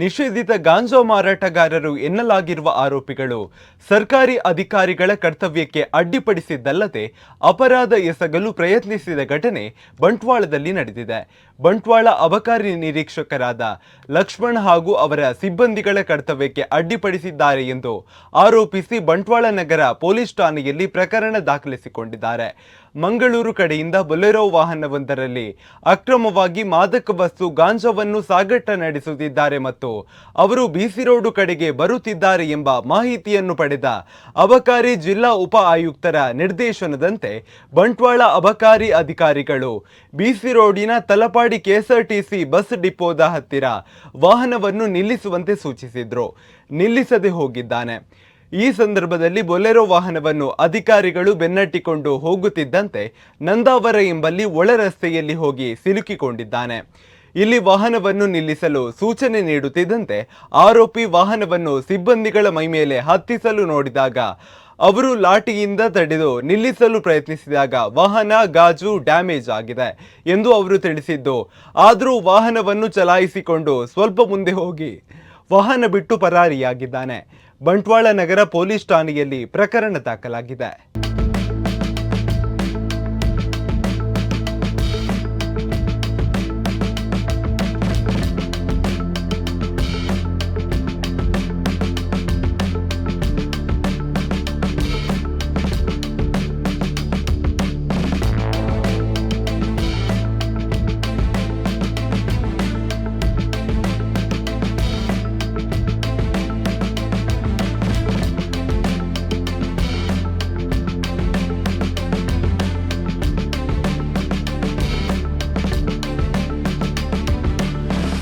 ನಿಷೇಧಿತ ಗಾಂಜಾ ಮಾರಾಟಗಾರರು ಎನ್ನಲಾಗಿರುವ ಆರೋಪಿಗಳು ಸರ್ಕಾರಿ ಅಧಿಕಾರಿಗಳ ಕರ್ತವ್ಯಕ್ಕೆ ಅಡ್ಡಿಪಡಿಸಿದ್ದಲ್ಲದೆ ಅಪರಾಧ ಎಸಗಲು ಪ್ರಯತ್ನಿಸಿದ ಘಟನೆ ಬಂಟ್ವಾಳದಲ್ಲಿ ನಡೆದಿದೆ. ಬಂಟ್ವಾಳ ಅಬಕಾರಿ ನಿರೀಕ್ಷಕರಾದ ಲಕ್ಷ್ಮಣ್ ಹಾಗೂ ಅವರ ಸಿಬ್ಬಂದಿಗಳ ಕರ್ತವ್ಯಕ್ಕೆ ಅಡ್ಡಿಪಡಿಸಿದ್ದಾರೆ ಎಂದು ಆರೋಪಿಸಿ ಬಂಟ್ವಾಳ ನಗರ ಪೊಲೀಸ್ ಠಾಣೆಯಲ್ಲಿ ಪ್ರಕರಣ ದಾಖಲಿಸಿಕೊಂಡಿದ್ದಾರೆ. ಮಂಗಳೂರು ಕಡೆಯಿಂದ ಬೊಲೆರೋ ವಾಹನವೊಂದರಲ್ಲಿ ಅಕ್ರಮವಾಗಿ ಮಾದಕ ವಸ್ತು ಗಾಂಜಾವನ್ನು ಸಾಗಾಟ ನಡೆಸುತ್ತಿದ್ದಾರೆ ಮತ್ತು ಅವರು ಬಿಸಿ ರೋಡು ಕಡೆಗೆ ಬರುತ್ತಿದ್ದಾರೆ ಎಂಬ ಮಾಹಿತಿಯನ್ನು ಪಡೆದ ಅಬಕಾರಿ ಜಿಲ್ಲಾ ಉಪ ಆಯುಕ್ತರ ನಿರ್ದೇಶನದಂತೆ ಬಂಟ್ವಾಳ ಅಬಕಾರಿ ಅಧಿಕಾರಿಗಳು ಬಿಸಿ ರೋಡಿನ ತಲಪಾಡಿ ಕೆಎಸ್ಆರ್ಟಿಸಿ ಬಸ್ ಡಿಪೋದ ಹತ್ತಿರ ವಾಹನವನ್ನು ನಿಲ್ಲಿಸುವಂತೆ ಸೂಚಿಸಿದ್ರು. ನಿಲ್ಲಿಸದೆ ಹೋಗಿದ್ದಾನೆ. ಈ ಸಂದರ್ಭದಲ್ಲಿ ಬೊಲೆರೋ ವಾಹನವನ್ನು ಅಧಿಕಾರಿಗಳು ಬೆನ್ನಟ್ಟಿಕೊಂಡು ಹೋಗುತ್ತಿದ್ದಂತೆ ನಂದಾವರ ಎಂಬಲ್ಲಿ ಒಳ ರಸ್ತೆಯಲ್ಲಿ ಹೋಗಿ ಸಿಲುಕಿಕೊಂಡಿದ್ದಾನೆ. ಇಲ್ಲಿ ವಾಹನವನ್ನು ನಿಲ್ಲಿಸಲು ಸೂಚನೆ ನೀಡುತ್ತಿದ್ದಂತೆ ಆರೋಪಿ ವಾಹನವನ್ನು ಸಿಬ್ಬಂದಿಗಳ ಮೈಮೇಲೆ ಹತ್ತಿಸಲು ನೋಡಿದಾಗ ಅವರು ಲಾಠಿಯಿಂದ ತಡೆದು ನಿಲ್ಲಿಸಲು ಪ್ರಯತ್ನಿಸಿದಾಗ ವಾಹನ ಗಾಜು ಡ್ಯಾಮೇಜ್ ಆಗಿದೆ ಎಂದು ಅವರು ತಿಳಿಸಿದ್ದು. ಆದರೂ ವಾಹನವನ್ನು ಚಲಾಯಿಸಿಕೊಂಡು ಸ್ವಲ್ಪ ಮುಂದೆ ಹೋಗಿ ವಾಹನ ಬಿಟ್ಟು ಪರಾರಿಯಾಗಿದ್ದಾನೆ. ಬಂಟ್ವಾಳ ನಗರ ಪೊಲೀಸ್ ಠಾಣೆಯಲ್ಲಿ ಪ್ರಕರಣ ದಾಖಲಾಗಿದೆ.